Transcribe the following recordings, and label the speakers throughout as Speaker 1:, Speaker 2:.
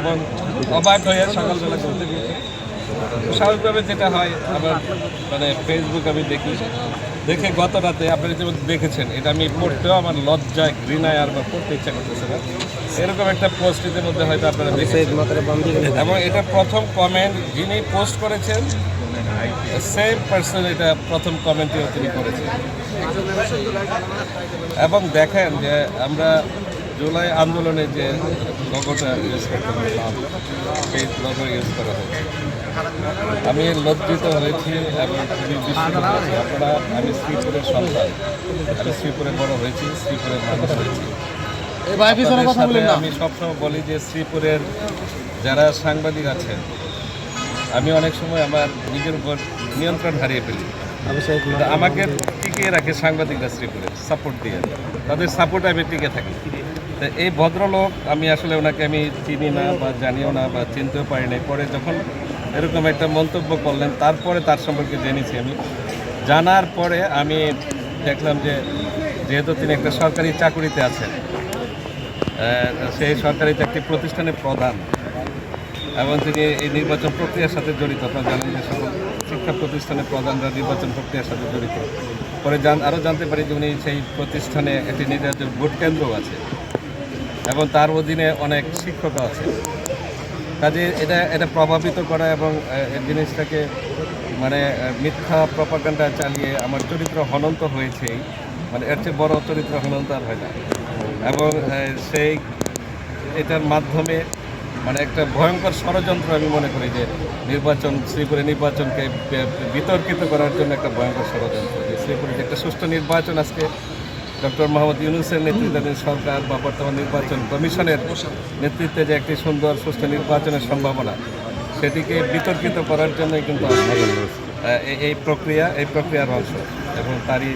Speaker 1: এবং অবাক হয়ে সকালবেলা ঘুরতে গিয়েছি স্বাভাবিকভাবে যেটা হয় আমার মানে ফেসবুক আমি দেখি। দেখে গত রাতে আপনারা যেমন দেখেছেন এটা আমি পড়তেও আমার লজ্জায় ঘৃণায় আর আমার পড়তে ইচ্ছা করতেছে না। এরকম একটা পোস্ট এর মধ্যে হয়তো আপনারা দেখেছেন। এবং এটা প্রথম কমেন্ট যিনি পোস্ট করেছেন সেম পার্সন এটা প্রথম কমেন্টটিও তিনি করেছেন। এবং দেখেন যে আমরা জুলাই আন্দোলনে যে লোগোটা ইউজ করতে পারলাম সেই লোগো ইউজ করা হয়েছে। আমি লজ্জিত হয়েছি এবং খুবই বিস্মিত হয়েছি। আপনারা আমি শ্রীপুরের সন্তান আমি শ্রীপুরে বড় হয়েছি শ্রীপুরের মানুষ হয়েছি। আমি সবসময় বলি যে শ্রীপুরের যারা সাংবাদিক আছেন আমি অনেক সময় আমার নিজের উপর নিয়ন্ত্রণ হারিয়ে ফেলি। আমাকে টিকিয়ে রাখে সাংবাদিকরা শ্রীপুরে সাপোর্ট দিয়ে। তাদের সাপোর্টে আমি টিকে থাকি। তো এই ভদ্রলোক, আমি আসলে ওনাকে আমি চিনি না বা জানিও না বা চিনতেও পারি নাই পরে যখন এরকম একটা মন্তব্য করলেন, তারপরে তার সম্পর্কে জেনেছি আমি। জানার পরে আমি দেখলাম যে, যেহেতু তিনি একটা সরকারি চাকুরিতে আছেন সেই সরকারি চাকরি প্রতিষ্ঠানের প্রধান। এবং তিনি এই নির্বাচন প্রক্রিয়ার সাথে জড়িত। আপনারা জানেন যে সকল শিক্ষা প্রতিষ্ঠানের প্রধানরা নির্বাচন প্রক্রিয়ার সাথে জড়িত। পরে জান, আরও জানতে পারি যে উনি সেই প্রতিষ্ঠানে একটি নির্বাচন ভোট কেন্দ্রও আছে। এবং তার অধীনে অনেক শিক্ষক আছে। কাজে এটা এটা প্রভাবিত করা এবং জিনিসটাকে মানে মিথ্যা প্রপাগান্ডা চালিয়ে আমার চরিত্র হনন্ত হয়েছেই। মানে এর চেয়ে বড় চরিত্র হনন্ত আর হয় না। এবং সেই, এটার মাধ্যমে মানে একটা ভয়ঙ্কর ষড়যন্ত্র আমি মনে করি যে নির্বাচন, শ্রীপুরে নির্বাচনকে বিতর্কিত করার জন্য একটা ভয়ঙ্কর ষড়যন্ত্র। শ্রীপুরে একটা সুষ্ঠু নির্বাচন আজকে ডক্টর মোহাম্মদ ইউনুসের নেতৃত্বাধীন সরকার বা বর্তমান নির্বাচন কমিশনের নেতৃত্বে যে একটি সুন্দর সুষ্ঠু নির্বাচনের সম্ভাবনা, সেটিকে বিতর্কিত করার জন্যই কিন্তু এই- প্রক্রিয়া, এই প্রক্রিয়ার অংশ। এবং তারই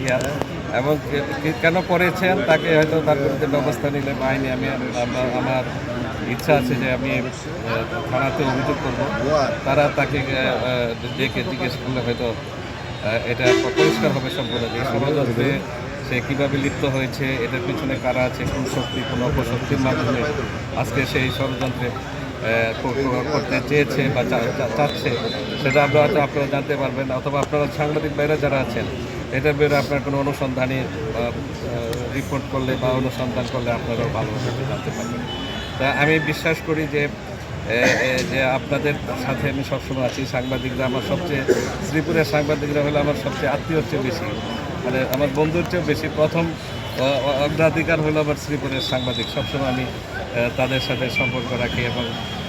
Speaker 1: এবং কেন করেছেন, তাকে হয়তো তার বিরুদ্ধে ব্যবস্থা নিলে বা আইনে আমি, আমার- ইচ্ছা আছে যে আমি থানাতে অভিযোগ করব। তারা তাকে ডেকে জিজ্ঞেস করলে হয়তো এটা পরিষ্কার হবে সম্পূর্ণ যে ষড়যন্ত্রে সে কীভাবে লিপ্ত হয়েছে এটার পিছনে কারা আছে, কোন শক্তি, কোন অপশক্তির মাধ্যমে আজকে সেই ষড়যন্ত্রে করতে চেয়েছে বা চাচ্ছে, সেটা আপনারা হয়তো আপনারা জানতে পারবেন অথবা আপনারা সাংবাদিক বাইরে যারা আছেন এটার বেরো আপনার কোনো অনুসন্ধানী রিপোর্ট করলে বা অনুসন্ধান করলে আপনারাও ভালোভাবে জানতে পারবেন। তা আমি বিশ্বাস করি যে যে আপনাদের সাথে আমি সবসময় আছি, সাংবাদিকরা আমার সবচেয়ে শ্রীপুরের সাংবাদিকরা হলো আমার সবচেয়ে আত্মীয় চেয়ে বেশি। মানে আমার বন্ধুর চেয়েও বেশি প্রথম অগ্রাধিকার হলো আমার শ্রীপুরের সাংবাদিক। সবসময় আমি তাদের সাথে সম্পর্ক রাখি এবং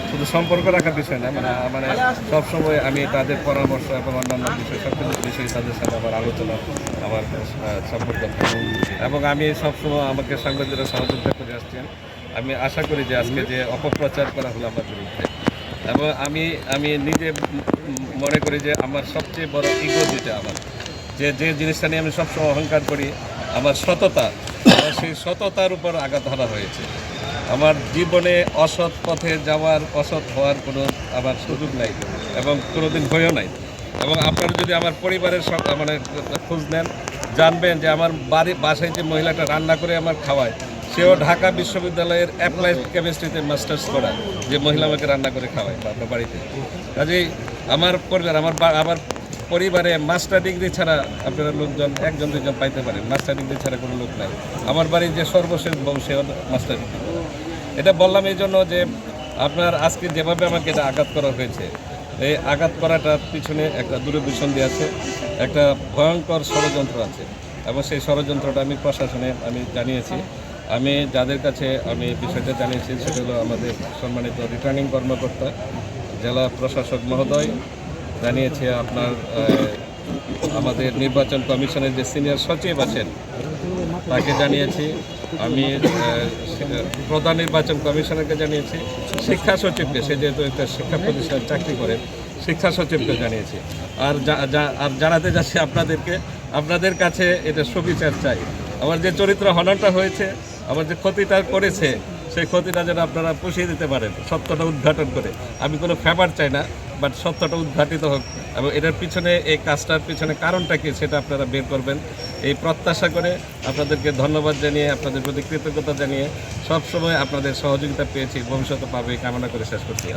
Speaker 1: শুধু সম্পর্ক রাখার বিষয় না মানে মানে সবসময় আমি তাদের পরামর্শ এবং অন্যান্য বিষয় সব কিছু বিষয়ে তাদের সাথে আমার আলোচনা, আমার সম্পর্ক। এবং আমি সবসময় আমাকে সাংবাদিকরা সহযোগিতা করে আসছেন। আমি আশা করি যে আজকে যে অপপ্রচার করা হলো আমার বিরুদ্ধে এবং আমি আমি নিজে মনে করি যে আমার সবচেয়ে বড় ইগো যেটা আমার যে যে জিনিসটা নিয়ে আমি সবসময় অহংকার করি, আমার সততা সেই সততার উপর আঘাত ধরা হয়েছে। আমার জীবনে অসৎ পথে যাওয়ার, অসৎ হওয়ার কোনো আমার সুযোগ নাই এবং কোনোদিন ভয়ও নাই। এবং আপনারা যদি আমার পরিবারের সব মানে খোঁজ নেন, জানবেন যে আমার বাড়ি, বাসায় যে মহিলাটা রান্না করে আমার খাওয়ায়, সেও ঢাকা বিশ্ববিদ্যালয়ের অ্যাপ্লাইড কেমিস্ট্রিতে মাস্টার্স করা, যে মহিলা আমাকে রান্না করে খাওয়ায় আপনার বাড়িতে। কাজেই আমার পরিবার, আমার আমার পরিবারে মাস্টার ডিগ্রি ছাড়া আপনারা লোকজন, একজন দুজন পাইতে পারেন। মাস্টার ডিগ্রি ছাড়া কোনো লোক নাই। আমার বাড়ির যে সর্বশেষ বংশে মাস্টার ডিগ্রি এটা বললাম এই জন্য যে আপনার আজকে যেভাবে আমাকে এটা আঘাত করা হয়েছে, এই আঘাত করাটার পিছনে একটা দূরভিসন্ধি আছে, একটা ভয়ঙ্কর ষড়যন্ত্র আছে। এবং সেই ষড়যন্ত্রটা আমি প্রশাসনে আমি জানিয়েছি। আমি যাদের কাছে আমি বিষয়টা জানিয়েছি সেটা হলো আমাদের সম্মানিত রিটার্নিং কর্মকর্তা, জেলা প্রশাসক মহোদয় জানিয়েছে আপনার আমাদের নির্বাচন কমিশনের যে সিনিয়র সচিব আছেন, তাকে জানিয়েছি। আমি প্রধান নির্বাচন কমিশনারকে জানিয়েছি। শিক্ষা সচিবকে, সে যেহেতু একটা শিক্ষা প্রতিষ্ঠানে চাকরি করে, শিক্ষা সচিবকে জানিয়েছি। আর আর জানাতে যাচ্ছি আপনাদেরকে, আপনাদের কাছে এটা সুবিচার চাই। আমার যে চরিত্র হননটা হয়েছে, আমার যে ক্ষতিটা করেছে, সেই ক্ষতিটা যেন আপনারা পুষিয়ে দিতে পারেন, সত্যটা উদ্ঘাটন করে। আমি কোনো ফেভার চাই না। বাট সত্যটা উদ্ঘাটিত হোক। এবং এটার পিছনে, এই কাজটার পিছনে কারণটা কি সেটা আপনারা বের করবেন। এই প্রত্যাশা করে আপনাদেরকে ধন্যবাদ জানিয়ে, আপনাদের প্রতি কৃতজ্ঞতা জানিয়ে সবসময় আপনাদের সহযোগিতা পেয়েছি। ভবিষ্যতে পাবে কামনা করে শেষ করছি।